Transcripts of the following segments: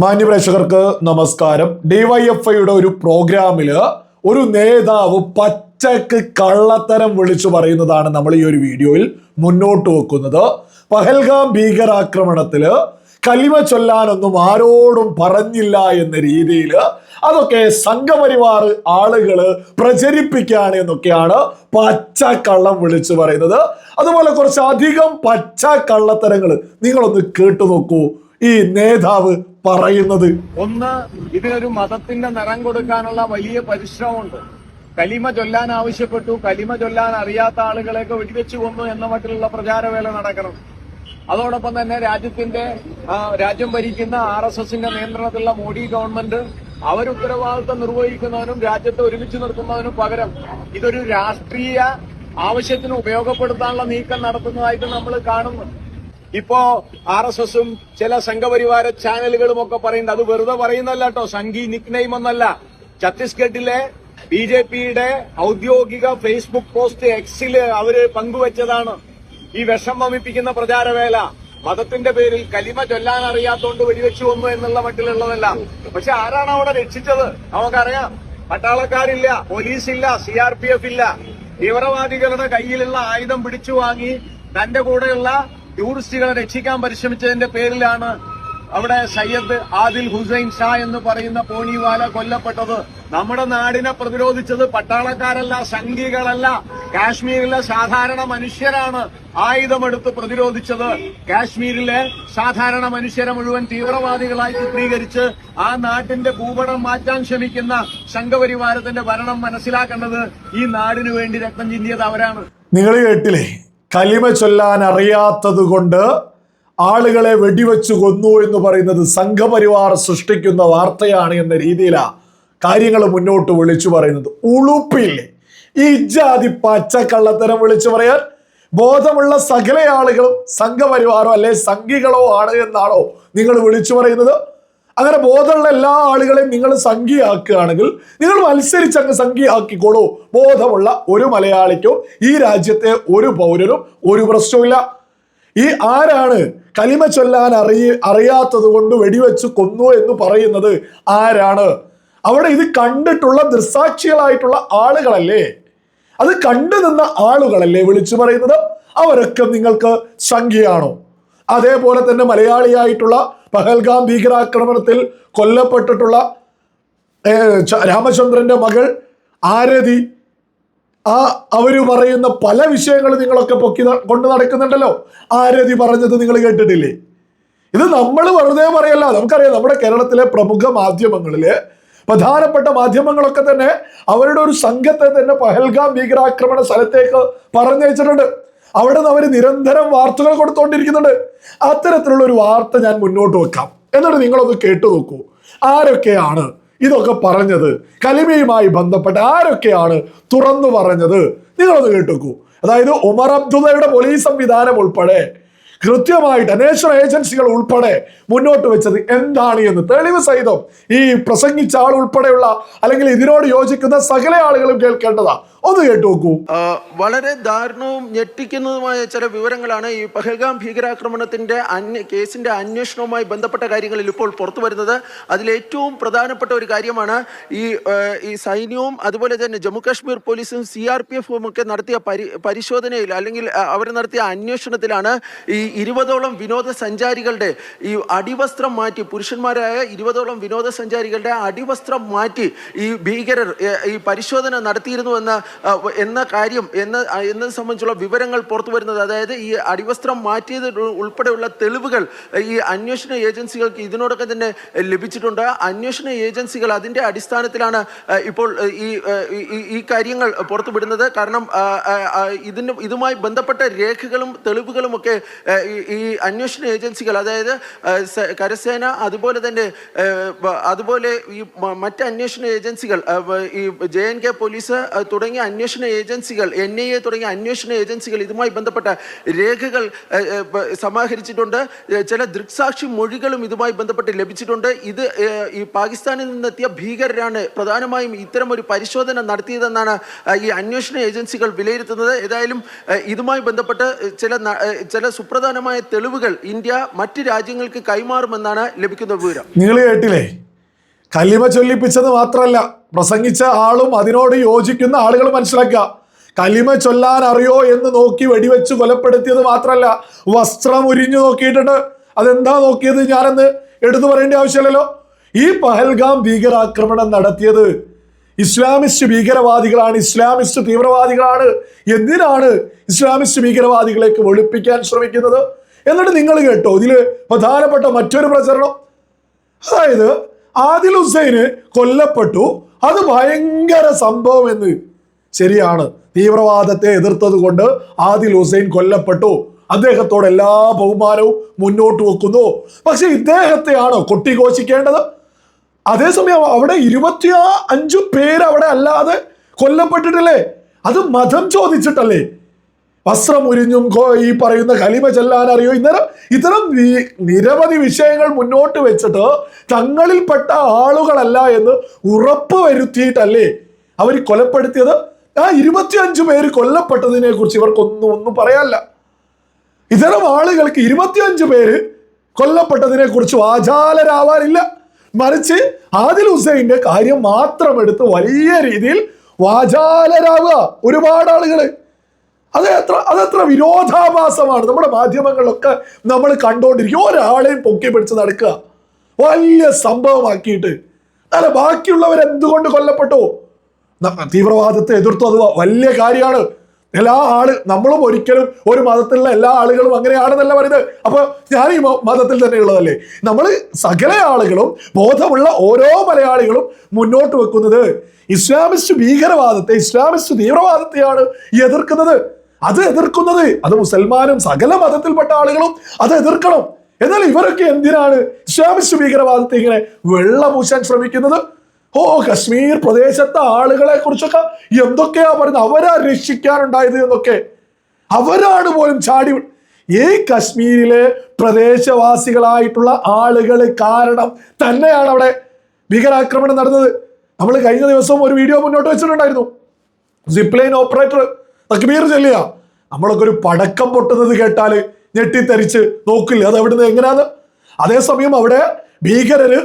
മാന്യപ്രേക്ഷകർക്ക് നമസ്കാരം. ഡിവൈഎഫ്ഐയുടെ ഒരു പ്രോഗ്രാമിൽ ഒരു നേതാവ് പച്ചക്ക് കള്ളത്തരം വിളിച്ചു പറയുന്നതാണ് നമ്മൾ ഈ ഒരു വീഡിയോയിൽ മുന്നോട്ട് വെക്കുന്നത്. പഹൽഗാം ഭീകരാക്രമണത്തിൽ കലിമ ചൊല്ലാനൊന്നും ആരോടും പറഞ്ഞില്ല എന്ന രീതിയിൽ അതൊക്കെ സംഘപരിവാർ ആളുകൾ പ്രചരിപ്പിക്കുകയാണ് എന്നൊക്കെയാണ് പച്ച കള്ളം വിളിച്ചു പറയുന്നത്. അതുപോലെ കുറച്ച് അധികം പച്ച കള്ളത്തരങ്ങൾ നിങ്ങളൊന്ന് കേട്ടു നോക്കൂ. ഈ നേതാവ് പറയുന്നത്. ഒന്ന് ഇതിനൊരു മതത്തിന്റെ നിറം കൊടുക്കാനുള്ള വലിയ പരിശ്രമമുണ്ട്. കലിമ ചൊല്ലാൻ ആവശ്യപ്പെട്ടു. കലിമ ചൊല്ലാൻ അറിയാത്ത ആളുകളെയൊക്കെ വെടിവെച്ചു കൊന്നു എന്ന മട്ടിലുള്ള പ്രചാരവേല നടക്കണം. അതോടൊപ്പം തന്നെ രാജ്യത്തിന്റെ രാജ്യം ഭരിക്കുന്ന ആർ എസ് എസിന്റെ നിയന്ത്രണത്തിലുള്ള മോഡി ഗവൺമെന്റ് അവർ ഉത്തരവാദിത്വം നിർവഹിക്കുന്നതിനും രാജ്യത്തെ ഒരുമിച്ച് നിർത്തുന്നതിനും പകരം ഇതൊരു രാഷ്ട്രീയ ആവശ്യത്തിന് ഉപയോഗപ്പെടുത്താനുള്ള നീക്കം നടത്തുന്നതായിട്ട് നമ്മൾ കാണുന്നു. ഇപ്പോ ആർ എസ് എസും ചില സംഘപരിവാര ചാനലുകളും ഒക്കെ പറയുന്നത് അത് വെറുതെ പറയുന്നല്ല കേട്ടോ. സംഘി നിക്നെയിം ഒന്നല്ല. ഛത്തീസ്ഗഡിലെ ബി ജെ പിയുടെ ഔദ്യോഗിക ഫേസ്ബുക്ക് പോസ്റ്റ് എക്സിൽ അവർ പങ്കുവച്ചതാണ്. ഈ വിഷം വമിപ്പിക്കുന്ന പ്രചാരവേല. മതത്തിന്റെ പേരിൽ കലിമ ചൊല്ലാൻ അറിയാത്തോണ്ട് വെടിവെച്ചു വന്നു എന്നുള്ള മട്ടിലുള്ളതല്ല. പക്ഷെ ആരാണ് അവിടെ രക്ഷിച്ചത്? നമുക്കറിയാം. പട്ടാളക്കാരില്ല പോലീസില്ല സി ആർ പി എഫ് ഇല്ല. തീവ്രവാദികളുടെ കയ്യിലുള്ള ആയുധം പിടിച്ചു വാങ്ങി തന്റെ കൂടെയുള്ള ടൂറിസ്റ്റുകളെ രക്ഷിക്കാൻ പരിശ്രമിച്ചതിന്റെ പേരിലാണ് അവിടെ സയ്യദ് ആദിൽ ഹുസൈൻ ഷാ എന്ന് പറയുന്ന പോണിവാല കൊല്ലപ്പെട്ടത്. നമ്മുടെ നാടിനെ പ്രതിരോധിച്ചത് പട്ടാളക്കാരല്ല സംഘികളല്ല. കാശ്മീരിലെ സാധാരണ മനുഷ്യരാണ് ആയുധമെടുത്ത് പ്രതിരോധിച്ചത്. കാശ്മീരിലെ സാധാരണ മനുഷ്യരെ മുഴുവൻ തീവ്രവാദികളായി ചിത്രീകരിച്ച് ആ നാട്ടിന്റെ ഭൂപടം മാറ്റാൻ ശ്രമിക്കുന്ന സംഘപരിവാരത്തിന്റെ ഭരണം മനസ്സിലാക്കേണ്ടത് ഈ നാടിനു വേണ്ടി രക്തം ചിന്തിയത് അവരാണ്. നിങ്ങൾ കേട്ടില്ലേ? കലിമ ചൊല്ലാൻ അറിയാത്തത് കൊണ്ട് ആളുകളെ വെടിവെച്ച് കൊന്നു എന്ന് പറയുന്നത് സംഘപരിവാർ സൃഷ്ടിക്കുന്ന വാർത്തയാണ് എന്ന രീതിയിലാണ് കാര്യങ്ങൾ മുന്നോട്ട് വിളിച്ചു പറയുന്നത്. ഉളുപ്പില്ലേ ഈ ജാതി പച്ചക്കള്ളത്തരം വിളിച്ചു പറയാൻ ബോധമുള്ള സകല ആളുകളും സംഘപരിവാറോ അല്ലെ സംഘികളോ ആണ് എന്നാണോ നിങ്ങൾ വിളിച്ചു പറയുന്നത്? അങ്ങനെ ബോധമുള്ള എല്ലാ ആളുകളെയും നിങ്ങൾ സംഖ്യയാക്കുകയാണെങ്കിൽ നിങ്ങൾ മത്സരിച്ച് അങ്ങ് സംഖ്യയാക്കിക്കോളൂ. ബോധമുള്ള ഒരു മലയാളിക്കോ ഈ രാജ്യത്തെ ഒരു പൗരനും ഒരു പ്രശ്നവുമില്ല ഈ ആരാണ് കലിമ ചൊല്ലാൻ അറിയ അറിയാത്തത് കൊണ്ട് വെടിവെച്ച് കൊന്നു എന്ന് പറയുന്നത് ആരാണ്? അവിടെ ഇത് കണ്ടിട്ടുള്ള ദൃസാക്ഷികളായിട്ടുള്ള ആളുകളല്ലേ? അത് കണ്ടു നിന്ന ആളുകളല്ലേ വിളിച്ചു പറയുന്നത്? അവരൊക്കെ നിങ്ങൾക്ക് സംഖ്യയാണോ? അതേപോലെ തന്നെ മലയാളിയായിട്ടുള്ള പഹൽഗാം ഭീകരാക്രമണത്തിൽ കൊല്ലപ്പെട്ടിട്ടുള്ള രാമചന്ദ്രന്റെ മകൾ ആരതി. ആ അവർ പറയുന്ന പല വിഷയങ്ങൾ നിങ്ങളൊക്കെ പൊക്കി കൊണ്ട് നടക്കുന്നുണ്ടല്ലോ. ആരതി പറഞ്ഞത് നിങ്ങൾ കേട്ടിട്ടില്ലേ? ഇത് നമ്മൾ വെറുതെ പറയല്ല. നമുക്കറിയാം നമ്മുടെ കേരളത്തിലെ പ്രമുഖ മാധ്യമങ്ങളിൽ പ്രധാനപ്പെട്ട മാധ്യമങ്ങളൊക്കെ തന്നെ അവരുടെ ഒരു സംഘത്തെ തന്നെ പഹൽഗാം ഭീകരാക്രമണ സ്ഥലത്തേക്ക് പറഞ്ഞയച്ചിട്ടുണ്ട്. അവിടെ നിന്ന് അവർ നിരന്തരം വാർത്തകൾ കൊടുത്തുകൊണ്ടിരിക്കുന്നുണ്ട് അത്തരത്തിലുള്ള ഒരു വാർത്ത ഞാൻ മുന്നോട്ട് വെക്കാം. എന്നിട്ട് നിങ്ങളൊന്ന് കേട്ടു നോക്കൂ. ആരൊക്കെയാണ് ഇതൊക്കെ പറഞ്ഞത്? കലിമയുമായി ബന്ധപ്പെട്ട് ആരൊക്കെയാണ് തുറന്നു പറഞ്ഞത്? നിങ്ങളൊന്ന് കേട്ടു നോക്കൂ. അതായത് ഉമർ അബ്ദുള്ളയുടെ പോലീസ് സംവിധാനം ഉൾപ്പെടെ കൃത്യമായിട്ട് അന്വേഷണ ഏജൻസികൾ ഉൾപ്പെടെ മുന്നോട്ട് വെച്ചത് എന്താണ് എന്ന് തെളിവ് സഹിതം ഈ പ്രസംഗിച്ച ആൾ ഉൾപ്പെടെയുള്ള അല്ലെങ്കിൽ ഇതിനോട് യോജിക്കുന്ന സകല ആളുകളും കേൾക്കേണ്ടതാ. ഒന്ന് കേട്ടു നോക്കൂ. വളരെ ദാരുണവും ഞെട്ടിക്കുന്നതുമായ ചില വിവരങ്ങളാണ് ഈ പഹൽഗാം ഭീകരാക്രമണത്തിന്റെ അന്യ കേസിന്റെ അന്വേഷണവുമായി ബന്ധപ്പെട്ട കാര്യങ്ങളിൽ ഇപ്പോൾ പുറത്തു വരുന്നത്. അതിലേറ്റവും പ്രധാനപ്പെട്ട ഒരു കാര്യമാണ് ഈ ഈ സൈന്യവും അതുപോലെ തന്നെ ജമ്മു കാശ്മീർ പോലീസും സി ആർ പി എഫും ഒക്കെ നടത്തിയ പരി പരിശോധനയിൽ അല്ലെങ്കിൽ അവർ നടത്തിയ അന്വേഷണത്തിലാണ് ഈ ഇരുപതോളം വിനോദസഞ്ചാരികളുടെ ഈ അടിവസ്ത്രം മാറ്റി പുരുഷന്മാരായ ഇരുപതോളം വിനോദസഞ്ചാരികളുടെ അടിവസ്ത്രം മാറ്റി ഈ ഭീകരർ ഈ പരിശോധന നടത്തിയിരുന്നു എന്ന കാര്യം എന്ന എന്നത് സംബന്ധിച്ചുള്ള വിവരങ്ങൾ പുറത്തു വരുന്നത് അതായത് ഈ അടിവസ്ത്രം മാറ്റിയത് ഉൾപ്പെടെയുള്ള തെളിവുകൾ ഈ അന്വേഷണ ഏജൻസികൾക്ക് ഇതിനോടൊക്കെ തന്നെ ലഭിച്ചിട്ടുണ്ട്. അന്വേഷണ ഏജൻസികൾ അതിന്റെ അടിസ്ഥാനത്തിലാണ് ഇപ്പോൾ ഈ ഈ- കാര്യങ്ങൾ പുറത്തുവിടുന്നത് കാരണം ഇതിന് ഇതുമായി ബന്ധപ്പെട്ട രേഖകളും തെളിവുകളും ഒക്കെ ഈ- അന്വേഷണ ഏജൻസികൾ അതായത് കരസേന അതുപോലെ തന്നെ അതുപോലെ ഈ മറ്റ് അന്വേഷണ ഏജൻസികൾ ഈ ജെ എൻ കെ പോലീസ് ആ, തുടങ്ങിയ അന്വേഷണ ഏജൻസികൾ എൻ ഐ എ തുടങ്ങിയ അന്വേഷണ ഏജൻസികൾ ഇതുമായി ബന്ധപ്പെട്ട രേഖകൾ സമാഹരിച്ചിട്ടുണ്ട്. ചില ദൃക്സാക്ഷി മൊഴികളും ഇതുമായി ബന്ധപ്പെട്ട് ലഭിച്ചിട്ടുണ്ട്. ഇത് ഈ പാകിസ്ഥാനിൽ നിന്നെത്തിയ ഭീകരരാണ് പ്രധാനമായും ഇത്തരം ഒരു പരിശോധന നടത്തിയതെന്നാണ് ഈ അന്വേഷണ ഏജൻസികൾ വിലയിരുത്തുന്നത്. ഏതായാലും ഇതുമായി ബന്ധപ്പെട്ട് ചില ചില സുപ്രധാനമായ തെളിവുകൾ ഇന്ത്യ മറ്റ് രാജ്യങ്ങൾക്ക് കൈമാറുമെന്നാണ് ലഭിക്കുന്ന വിവരം. നിങ്ങൾ കേട്ടില്ലേ? കലിമ ചൊല്ലിപ്പിച്ചത് മാത്രമല്ല പ്രസംഗിച്ച ആളും അതിനോട് യോജിക്കുന്ന ആളുകൾ മനസ്സിലാക്കുക. കലിമ ചൊല്ലാൻ അറിയോ എന്ന് നോക്കി വെടിവെച്ച് കൊലപ്പെടുത്തിയത് മാത്രമല്ല വസ്ത്രം ഉരിഞ്ഞു നോക്കിയിട്ടുണ്ട്. അതെന്താ നോക്കിയത് ഞാനെന്ന് എടുത്തു പറയേണ്ട ആവശ്യമില്ലല്ലോ. ഈ പഹൽഗാം ഭീകരാക്രമണം നടത്തിയത് ഇസ്ലാമിസ്റ്റ് ഭീകരവാദികളാണ്. ഇസ്ലാമിസ്റ്റ് തീവ്രവാദികളാണ്. എന്തിനാണ് ഇസ്ലാമിസ്റ്റ് ഭീകരവാദികളേക്ക് വെളുപ്പിക്കാൻ ശ്രമിക്കുന്നത്? എന്നിട്ട് നിങ്ങൾ കേട്ടോ ഇതിൽ പ്രധാനപ്പെട്ട മറ്റൊരു പ്രചരണം. അതായത് ആദിൽ ഹുസൈന് കൊല്ലപ്പെട്ടു. അത് ഭയങ്കര സംഭവം എന്ന് ശരിയാണ്. തീവ്രവാദത്തെ എതിർത്തത് കൊണ്ട് ആദിൽ ഹുസൈൻ കൊല്ലപ്പെട്ടു. അദ്ദേഹത്തോട് എല്ലാ ബഹുമാനവും മുന്നോട്ട് വെക്കുന്നു. പക്ഷെ ഇദ്ദേഹത്തെയാണ് കൊട്ടിഘോഷിക്കേണ്ടത്. അതേസമയം അവിടെ ഇരുപത്തി അഞ്ചു പേര് അവിടെ അല്ലാതെ കൊല്ലപ്പെട്ടിട്ടില്ലേ? അത് മതം ചോദിച്ചിട്ടല്ലേ? വസ്ത്രം ഉരിഞ്ഞും ഈ പറയുന്ന കലിമ ചെല്ലാൻ അറിയോ? ഇന്നേരം ഇത്തരം നിരവധി വിഷയങ്ങൾ മുന്നോട്ട് വെച്ചിട്ട് തങ്ങളിൽപ്പെട്ട ആളുകളല്ല എന്ന് ഉറപ്പ് വരുത്തിയിട്ടല്ലേ? അവർ കൊലപ്പെടുത്തിയത്? ആ ഇരുപത്തിയഞ്ചു പേര് കൊല്ലപ്പെട്ടതിനെ കുറിച്ച് ഇവർക്കൊന്നും ഒന്നും പറയാനില്ല. ഇത്തരം ആളുകൾക്ക് ഇരുപത്തിയഞ്ച് പേര് കൊല്ലപ്പെട്ടതിനെ കുറിച്ച് വാചാലരാവാനില്ല. മറിച്ച് ആദിൽ ഹുസൈന്റെ കാര്യം മാത്രം എടുത്ത് വലിയ രീതിയിൽ വാചാലരാവുക ഒരുപാട് ആളുകൾ. അത് എത്ര അതെത്ര വിരോധാഭാസമാണ്. നമ്മുടെ മാധ്യമങ്ങളിലൊക്കെ നമ്മൾ കണ്ടുകൊണ്ടിരിക്കും ഒരാളെയും പൊക്കി പിടിച്ച് നടക്കുക. വലിയ സംഭവമാക്കിയിട്ട്. അല്ല ബാക്കിയുള്ളവർ എന്തുകൊണ്ട് കൊല്ലപ്പെട്ടു? തീവ്രവാദത്തെ എതിർത്തു. അത് വലിയ കാര്യമാണ്. എല്ലാ ആൾ നമ്മളും ഒരിക്കലും ഒരു മതത്തിലുള്ള എല്ലാ ആളുകളും അങ്ങനെയാണെന്നല്ല പറയുന്നത്. അപ്പൊ ഞാൻ ഈ മതത്തിൽ തന്നെയുള്ളതല്ലേ? നമ്മൾ സകല ആളുകളും ബോധമുള്ള ഓരോ മലയാളികളും മുന്നോട്ട് വെക്കുന്നത് ഇസ്ലാമിസ്റ്റ് ഭീകരവാദത്തെ ഇസ്ലാമിസ്റ്റ് തീവ്രവാദത്തെയാണ് എതിർക്കുന്നത്. അത് എതിർക്കുന്നത് അത് മുസൽമാനും സകല മതത്തിൽപ്പെട്ട ആളുകളും അത് എതിർക്കണം. എന്നാൽ ഇവരൊക്കെ എന്തിനാണ് ഇസ്ലാമിസ്റ്റ് ഭീകരവാദത്തെ ഇങ്ങനെ വെള്ളപൂശാൻ ശ്രമിക്കുന്നത്? ഓ കശ്മീർ പ്രദേശത്തെ ആളുകളെ കുറിച്ചൊക്കെ എന്തൊക്കെയാ പറയുന്നത്? അവരാ രക്ഷിക്കാനുണ്ടായത് എന്നൊക്കെ. അവരാണ് പോലും ചാടി ഈ കശ്മീരിലെ പ്രദേശവാസികളായിട്ടുള്ള ആളുകൾ കാരണം തന്നെയാണ് അവിടെ ഭീകരാക്രമണം നടന്നത്. നമ്മൾ കഴിഞ്ഞ ദിവസം ഒരു വീഡിയോ മുന്നോട്ട് വെച്ചിട്ടുണ്ടായിരുന്നു. സിപ്ലൈൻ ഓപ്പറേറ്റർ തക്ബീർ ചൊല്ലുക നമ്മളൊക്കെ ഒരു പടക്കം പൊട്ടുന്നത് കേട്ടാൽ ഞെട്ടിത്തരിച്ച് നോക്കില്ല? അത് എവിടുന്ന് എങ്ങനെയാന്ന് അതേസമയം അവിടെ ഭീകരര്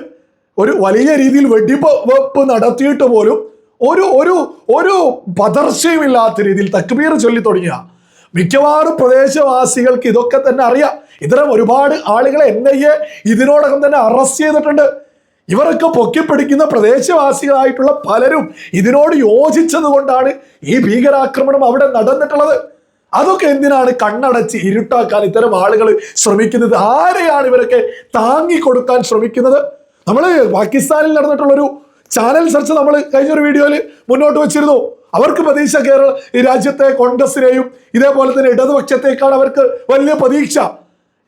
ഒരു വലിയ രീതിയിൽ വെടിവെപ്പ് നടത്തിയിട്ട് പോലും ഒരു ഒരു ഒരു പതർച്ചയുമില്ലാത്ത രീതിയിൽ തക്ബീർ ചൊല്ലി തുടങ്ങിയ. മിക്കവാറും പ്രദേശവാസികൾക്ക് ഇതൊക്കെ തന്നെ അറിയാം. ഇത്തരം ഒരുപാട് ആളുകളെ എൻ ഐ എ ഇതിനോടകം തന്നെ അറസ്റ്റ് ചെയ്തിട്ടുണ്ട്. ഇവരൊക്കെ പൊക്കിപ്പിടിക്കുന്ന പ്രദേശവാസികളായിട്ടുള്ള പലരും ഇതിനോട് യോജിച്ചതുകൊണ്ടാണ് ഈ ഭീകരാക്രമണം അവിടെ നടന്നിട്ടുള്ളത്. അതൊക്കെ എന്തിനാണ് കണ്ണടച്ച് ഇരുട്ടാക്കാൻ ഇത്തരം ആളുകൾ ശ്രമിക്കുന്നത്? ആരെയാണ് ഇവരൊക്കെ താങ്ങിക്കൊടുക്കാൻ ശ്രമിക്കുന്നത്? നമ്മൾ പാകിസ്ഥാനിൽ നടന്നിട്ടുള്ളൊരു ചാനൽ ചർച്ച നമ്മൾ കഴിഞ്ഞൊരു വീഡിയോയിൽ മുന്നോട്ട് വെച്ചിരുന്നു. അവർക്ക് പ്രതീക്ഷ കേരള ഈ രാജ്യത്തെ കോൺഗ്രസിനെയും ഇതേപോലെ തന്നെ ഇടതുപക്ഷത്തേക്കാണ് അവർക്ക് വലിയ പ്രതീക്ഷ.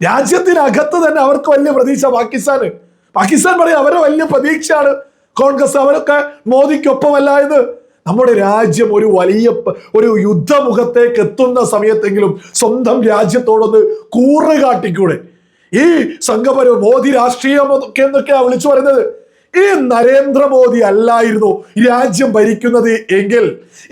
രാജ്യത്തിനകത്ത് തന്നെ അവർക്ക് വലിയ പ്രതീക്ഷ പാകിസ്ഥാന്. പാകിസ്ഥാൻ പറയും അവരെ വലിയ പ്രതീക്ഷയാണ്. കോൺഗ്രസ് അവരൊക്കെ മോദിക്കൊപ്പമല്ല എന്ന്. നമ്മുടെ രാജ്യം ഒരു വലിയ ഒരു യുദ്ധമുഖത്തേക്ക് എത്തുന്ന സമയത്തെങ്കിലും സ്വന്തം രാജ്യത്തോടൊന്ന് കൂറ് കാട്ടിക്കൂടെ? ഈ സംഘപര മോദി രാഷ്ട്രീയം ഒക്കെ എന്നൊക്കെയാണ് വിളിച്ചു പറയുന്നത്. ഈ നരേന്ദ്രമോദി അല്ലായിരുന്നു രാജ്യം ഭരിക്കുന്നത് എങ്കിൽ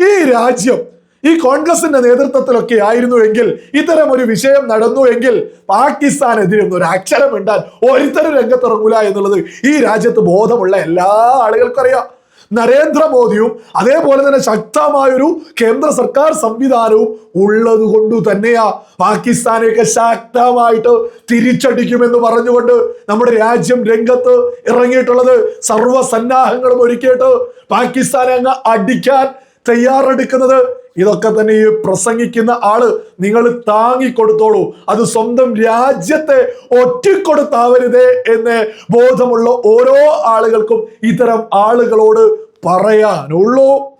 ഈ രാജ്യം ഈ കോൺഗ്രസിന്റെ നേതൃത്വത്തിലൊക്കെ ആയിരുന്നു എങ്കിൽ ഇത്തരം ഒരു വിഷയം നടന്നു എങ്കിൽ പാകിസ്ഥാനെതിരെ ഒരു അക്ഷരം ഇണ്ടാൻ ഒരുത്തരം രംഗത്തിറങ്ങൂല എന്നുള്ളത് ഈ രാജ്യത്ത് ബോധമുള്ള എല്ലാ ആളുകൾക്കും അറിയാം. നരേന്ദ്രമോദിയും അതേപോലെ തന്നെ ശക്തമായൊരു കേന്ദ്ര സർക്കാർ സംവിധാനവും ഉള്ളത് കൊണ്ട് തന്നെയാ പാകിസ്ഥാനെയൊക്കെ ശക്തമായിട്ട് തിരിച്ചടിക്കുമെന്ന് പറഞ്ഞുകൊണ്ട് നമ്മുടെ രാജ്യം രംഗത്ത് ഇറങ്ങിയിട്ടുള്ളത്. സർവസന്നാഹങ്ങളും ഒരുക്കിയിട്ട് പാകിസ്ഥാനെ അങ്ങ് അടിക്കാൻ തയ്യാറെടുക്കുന്നത്. ഇതൊക്കെ തന്നെ ഈ പ്രസംഗിക്കുന്ന ആൾ നിങ്ങൾ താങ്ങിക്കൊടുത്തോളൂ. അത് സ്വന്തം രാജ്യത്തെ ഒറ്റക്കൊടുത്താവരുതേ എന്ന് ബോധമുള്ള ഓരോ ആളുകൾക്കും ഇത്തരം ആളുകളോട് പറയാനുള്ളൂ.